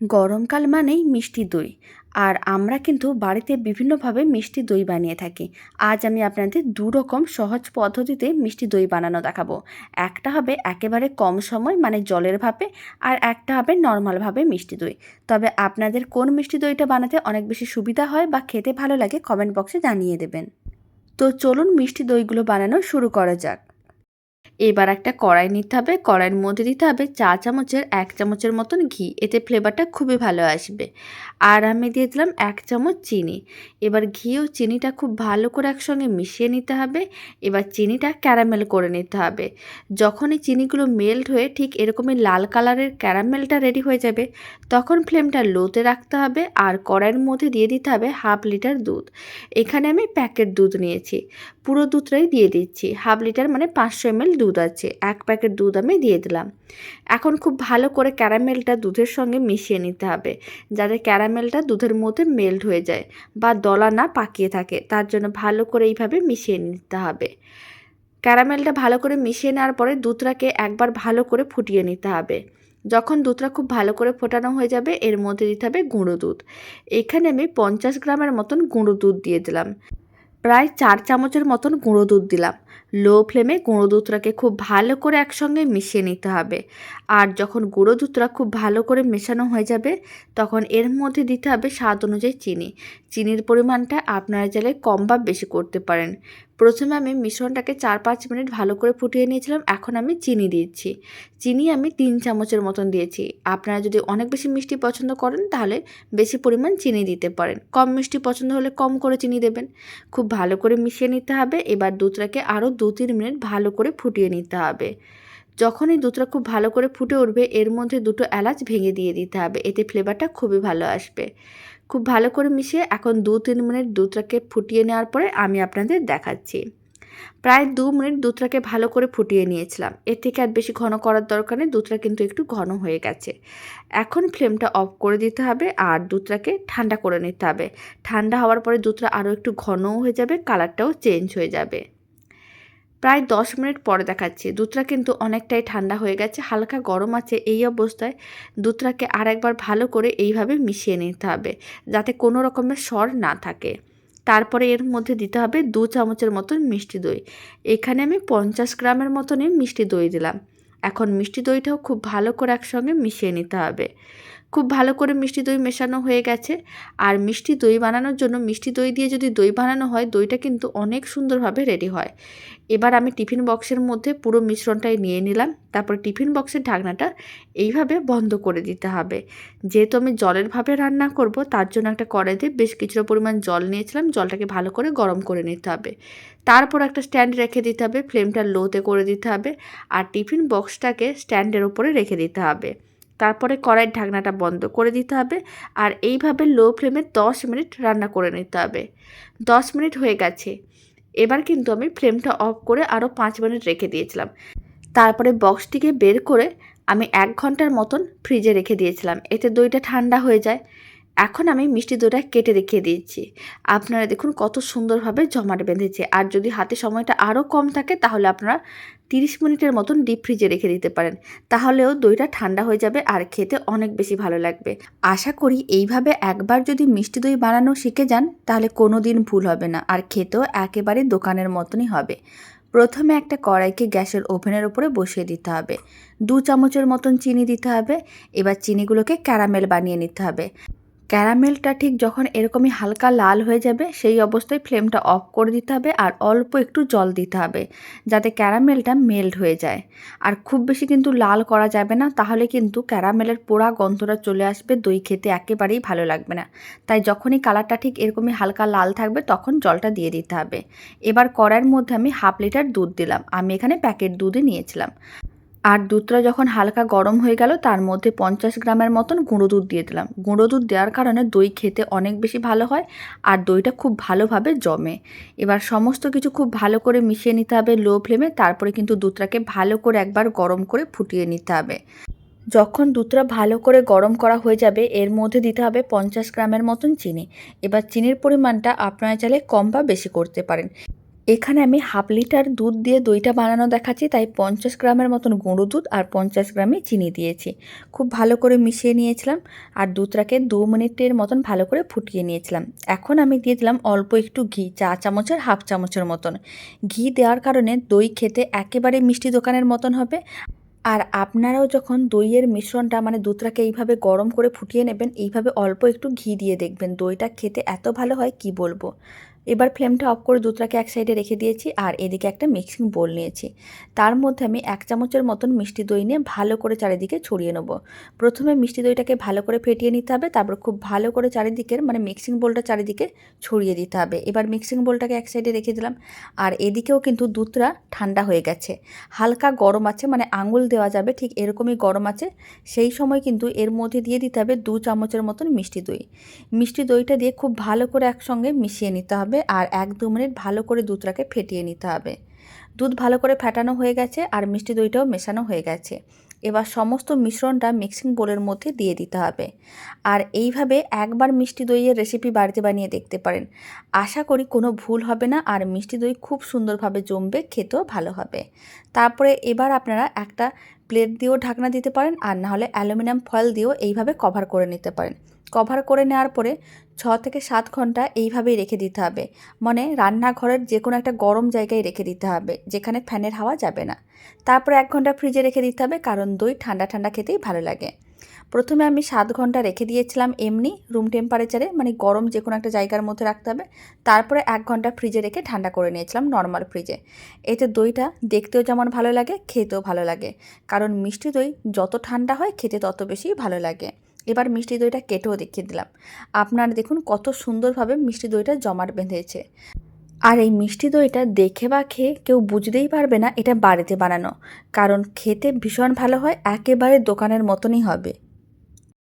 গরমকাল মানেই মিষ্টি দই। আর আমরা কিন্তু বাড়িতে বিভিন্নভাবে মিষ্টি দই বানিয়ে থাকি। আজ আমি আপনাদের দু রকম সহজ পদ্ধতিতে মিষ্টি দই বানানো দেখাবো। একটা হবে একেবারে কম সময় মানে জলের ভাপে, আর একটা হবে নর্মালভাবে মিষ্টি দই। তবে আপনাদের কোন মিষ্টি দইটা বানাতে অনেক বেশি সুবিধা হয় বা খেতে ভালো লাগে কমেন্ট বক্সে জানিয়ে দেবেন। তো চলুন মিষ্টি দইগুলো বানানো শুরু করা যাক। এবার একটা কড়াই নিতে হবে। কড়াইয়ের মধ্যে দিতে হবে চা চামচের এক চামচের মতন ঘি। এতে ফ্লেভারটা খুবই ভালো আসবে। আর আমি দিয়ে দিলাম এক চামচ চিনি। এবার ঘি ও চিনিটা খুব ভালো করে একসঙ্গে মিশিয়ে নিতে হবে। এবার চিনিটা ক্যারামেল করে নিতে হবে। যখন এই চিনিগুলো মেল্ট হয়ে ঠিক এরকমই লাল কালারের ক্যারামেলটা রেডি হয়ে যাবে, তখন ফ্লেমটা লোতে রাখতে হবে আর কড়াইয়ের মধ্যে দিয়ে দিতে হবে হাফ লিটার দুধ। এখানে আমি প্যাকেট দুধ নিয়েছি। পুরো দুধটাই দিয়ে দিচ্ছি। হাফ লিটার মানে পাঁচশো এমএল দুধ। আছে, এক প্যাকেট দুধ আমি দিয়ে দিলাম। এখন খুব ভালো করে ক্যারামেলটা দুধের সঙ্গে মিশিয়ে নিতে হবে, যাতে ক্যারামেলটা দুধের মধ্যে মেল্ট হয়ে যায় বা দলা না পাকিয়ে থাকে, তার জন্য ভালো করে এইভাবে মিশিয়ে নিতে হবে। ক্যারামেলটা ভালো করে মিশিয়ে নেওয়ার পরে দুধটাকে একবার ভালো করে ফুটিয়ে নিতে হবে। যখন দুধটা খুব ভালো করে ফোটানো হয়ে যাবে, এর মধ্যে দিতে হবে গুঁড়ো দুধ। এখানে আমি পঞ্চাশ গ্রামের মতন গুঁড়ো দুধ দিয়ে দিলাম। প্রায় চার চামচের মতন গুঁড়ো দুধ দিলাম। লো ফ্লেমে গুঁড়ো দুধটাকে খুব ভালো করে একসঙ্গে মিশিয়ে নিতে হবে। আর যখন গুঁড়ো দুধটা খুব ভালো করে মেশানো হয়ে যাবে, তখন এর মধ্যে দিতে হবে স্বাদ অনুযায়ী চিনি। চিনির পরিমাণটা আপনারা চাইলে কম বা বেশি করতে পারেন। প্রথমে আমি মিশ্রণটাকে চার পাঁচ মিনিট ভালো করে ফুটিয়ে নিয়েছিলাম, এখন আমি চিনি দিচ্ছি। চিনি আমি তিন চামচের মতন দিয়েছি। আপনারা যদি অনেক বেশি মিষ্টি পছন্দ করেন, তাহলে বেশি পরিমাণ চিনি দিতে পারেন। কম মিষ্টি পছন্দ হলে কম করে চিনি দেবেন। খুব ভালো করে মিশিয়ে নিতে হবে, এবার দুধটাকে আরও দু তিন মিনিট ভালো করে ফুটিয়ে নিতে হবে। যখনই দুধটা খুব ভালো করে ফুটে উঠবে, এর মধ্যে দুটো এলাচ ভেঙে দিয়ে দিতে হবে। এতে ফ্লেভারটা খুবই ভালো আসবে। খুব ভালো করে মিশিয়ে এখন দু তিন মিনিট দুধটাকে ফুটিয়ে নেওয়ার পরে আমি আপনাদের দেখাচ্ছি। প্রায় দু মিনিট দুধটাকে ভালো করে ফুটিয়ে নিয়েছিলাম। এর থেকে আর বেশি ঘন করার দরকার নেই, দুধটা কিন্তু একটু ঘন হয়ে গেছে। এখন ফ্লেমটা অফ করে দিতে হবে আর দুধটাকে ঠান্ডা করে নিতে হবে। ঠান্ডা হওয়ার পরে দুধটা আরও একটু ঘনও হয়ে যাবে কালারটাও চেঞ্জ হয়ে যাবে। প্রায় দশ মিনিট পরে দেখাচ্ছি। দুধটা কিন্তু অনেকটাই ঠান্ডা হয়ে গেছে, হালকা গরম আছে এই অবস্থায়। দুধটাকে আরেকবার ভালো করে এইভাবে মিশিয়ে নিতে হবে, যাতে কোনো রকমের স্বর না থাকে। তারপরে এর মধ্যে দিতে হবে দু চামচের মতন মিষ্টি দই। এখানে আমি পঞ্চাশ গ্রামের মতনই মিষ্টি দই দিলাম। এখন মিষ্টি দইটাও খুব ভালো করে একসঙ্গে মিশিয়ে নিতে হবে। খুব ভালো করে মিষ্টি দই মেশানো হয়ে গেছে। আর মিষ্টি দই বানানোর জন্য মিষ্টি দই দিয়ে যদি দই বানানো হয়, দইটা কিন্তু অনেক সুন্দরভাবে রেডি হয়। এবার আমি টিফিন বক্সের মধ্যে পুরো মিশ্রণটাই নিয়ে নিলাম। তারপর টিফিন বক্সের ঢাকনাটা এইভাবে বন্ধ করে দিতে হবে। যেহেতু আমি জলের ভাবে রান্না করব, তার জন্য একটা কড়াইতে বেশ কিছুটা পরিমাণ জল নিয়েছিলাম। জলটাকে ভালো করে গরম করে নিতে হবে। তারপর একটা স্ট্যান্ড রেখে দিতে হবে। ফ্লেমটা লোতে করে দিতে হবে। আর টিফিন বক্সটাকে স্ট্যান্ডের ওপরে রেখে দিতে হবে। তারপরে কড়াইয়ের ঢাকনাটা বন্ধ করে দিতে হবে আর এইভাবে লো ফ্লেমে দশ মিনিট রান্না করে নিতে হবে। দশ মিনিট হয়ে গেছে। এবার কিন্তু আমি ফ্লেমটা অফ করে আরও পাঁচ মিনিট রেখে দিয়েছিলাম। তারপরে বক্সটিকে বের করে আমি এক ঘণ্টার মতন ফ্রিজে রেখে দিয়েছিলাম। এতে দইটা ঠান্ডা হয়ে যায়। এখন আমি মিষ্টি দইটা কেটে রেখে দিয়েছি আপনারা দেখুন কত সুন্দরভাবে জমাট বেঁধেছে। আর যদি হাতে সময়টা আরও কম থাকে তাহলে আপনারা তিরিশ মিনিটের মতন ডিপ ফ্রিজে রেখে দিতে পারেন। তাহলেও দইটা ঠান্ডা হয়ে যাবে আর খেতে অনেক বেশি ভালো লাগবে। আশা করি এইভাবে একবার যদি মিষ্টি দই বানানো শিখে যান, তাহলে কোনো দিন ভুল হবে না আর খেতেও একেবারে দোকানের মতনই হবে। প্রথমে একটা কড়াইকে গ্যাসের ওভেনের উপরে বসিয়ে দিতে হবে। দু চামচের মতন চিনি দিতে হবে। এবার চিনিগুলোকে ক্যারামেল বানিয়ে নিতে হবে। ক্যারামেলটা ঠিক যখন এরকমই হালকা লাল হয়ে যাবে, সেই অবস্থায় ফ্লেমটা অফ করে দিতে হবে আর অল্প একটু জল দিতে হবে, যাতে ক্যারামেলটা মেল্ট হয়ে যায়। আর খুব বেশি কিন্তু লাল করা যাবে না, তাহলে কিন্তু ক্যারামেলের পোড়া গন্ধটা চলে আসবে, দই খেতে একেবারেই ভালো লাগবে না। তাই যখনই কালারটা ঠিক এরকমই হালকা লাল থাকবে, তখন জলটা দিয়ে দিতে হবে। এবার কড়াইয়ের মধ্যে আমি হাফ লিটার দুধ দিলাম, আমি এখানে প্যাকেট দুধই নিয়েছিলাম। আর দুধটা যখন হালকা গরম হয়ে গেল, তার মধ্যে পঞ্চাশ গ্রামের মতন গুঁড়ো দুধ দিয়ে দিলাম। গুঁড়ো দুধ দেওয়ার কারণে দই খেতে অনেক বেশি ভালো হয় আর দইটা খুব ভালোভাবে জমে। এবার সমস্ত কিছু খুব ভালো করে মিশিয়ে নিতে হবে লো ফ্লেমে, তারপরে কিন্তু দুধটাকে ভালো করে একবার গরম করে ফুটিয়ে নিতে হবে। যখন দুধটা ভালো করে গরম করা হয়ে যাবে, এর মধ্যে দিতে হবে পঞ্চাশ গ্রামের মতন চিনি। এবার চিনির পরিমাণটা আপনারা চাইলে কম বা বেশি করতে পারেন। এখানে আমি হাফ লিটার দুধ দিয়ে দইটা বানানো দেখাচ্ছি, তাই পঞ্চাশ গ্রামের মতন গুঁড়ো দুধ আর পঞ্চাশ গ্রামে চিনি দিয়েছি। খুব ভালো করে মিশিয়ে নিয়েছিলাম আর দুধটাকে দু মিনিটের মতন ভালো করে ফুটিয়ে নিয়েছিলাম। এখন আমি দিয়ে দিলাম অল্প একটু ঘি, চা চামচের, হাফ চামচের মতন। ঘি দেওয়ার কারণে দই খেতে একেবারে মিষ্টি দোকানের মতন হবে। আর আপনারাও যখন দইয়ের মিশ্রণটা মানে দুধটাকে এইভাবে গরম করে ফুটিয়ে নেবেন, এইভাবে অল্প একটু ঘি দিয়ে দেখবেন দইটা খেতে এত ভালো হয়, কি বলব? এবার ফ্লেমটা অফ করে দুধটাকে এক সাইডে রেখে দিয়েছি আর এদিকে একটা মিক্সিং বোল নিয়েছি। তার মধ্যে আমি এক চামচের মতন মিষ্টি দই নিয়ে ভালো করে চারিদিকে ছড়িয়ে নেব। প্রথমে মিষ্টি দইটাকে ভালো করে ফেটিয়ে নিতে হবে, তারপর খুব ভালো করে চারিদিকের মানে মিক্সিং বোলটা চারিদিকে ছড়িয়ে দিতে হবে। এবার মিক্সিং বোলটাকে এক সাইডে রেখে দিলাম আর এদিকেও কিন্তু দুধটা ঠান্ডা হয়ে গেছে। হালকা গরম আছে মানে আঙুল দেওয়া যাবে, ঠিক এরকমই গরম আছে। সেই সময় কিন্তু এর মধ্যে দিয়ে দিতে হবে দু চামচের মতন মিষ্টি দই। মিষ্টি দইটা দিয়ে খুব ভালো করে একসঙ্গে মিশিয়ে নিতে হবে আর এক দু মিনিট ভালো করে দুধটাকে ফেটিয়ে নিতে হবে। দুধ ভালো করে ফেটানো হয়ে গেছে আর মিষ্টি দইটাও মেশানো হয়ে গেছে। এবার সমস্ত মিশ্রণটা মিক্সিং বোলের মধ্যে দিয়ে দিতে হবে। আর এইভাবে একবার মিষ্টি দইয়ের রেসিপি বাড়িতে বানিয়ে দেখতে পারেন। আশা করি কোনো ভুল হবে না আর মিষ্টি দই খুব সুন্দরভাবে জমবে, খেতেও ভালো হবে। তারপরে এবার আপনারা একটা প্লেট দিয়েও ঢাকনা দিতে পারেন আর না হলে অ্যালুমিনিয়াম ফয়েল দিয়েও এইভাবে কভার করে নিতে পারেন। কভার করে নেওয়ার পরে ছ থেকে সাত ঘণ্টা এইভাবেই রেখে দিতে হবে। মানে রান্নাঘরের যে কোনো একটা গরম জায়গায় রেখে দিতে হবে, যেখানে ফ্যানের হাওয়া যাবে না। তারপরে এক ঘণ্টা ফ্রিজে রেখে দিতে হবে, কারণ দই ঠান্ডা ঠান্ডা খেতেই ভালো লাগে। প্রথমে আমি সাত ঘণ্টা রেখে দিয়েছিলাম এমনি রুম টেম্পারেচারে মানে গরম যে কোনো একটা জায়গার মধ্যে রাখতে হবে। তারপরে এক ঘণ্টা ফ্রিজে রেখে ঠান্ডা করে নিয়েছিলাম নর্মাল ফ্রিজে এতে দইটা দেখতেও যেমন ভালো লাগে, খেতেও ভালো লাগে। কারণ মিষ্টি দই যত ঠান্ডা হয়, খেতে তত বেশি ভালো লাগে। এবার মিষ্টি দইটা কেটেও দেখিয়ে দিলাম। আপনারা দেখুন কত সুন্দরভাবে মিষ্টি দইটা জমাট বেঁধেছে। আর এই মিষ্টি দইটা দেখে বা খেয়ে কেউ বুঝতেই পারবে না এটা বাড়িতে বানানো। কারণ খেতে ভীষণ ভালো হয়, একেবারে দোকানের মতনই হবে।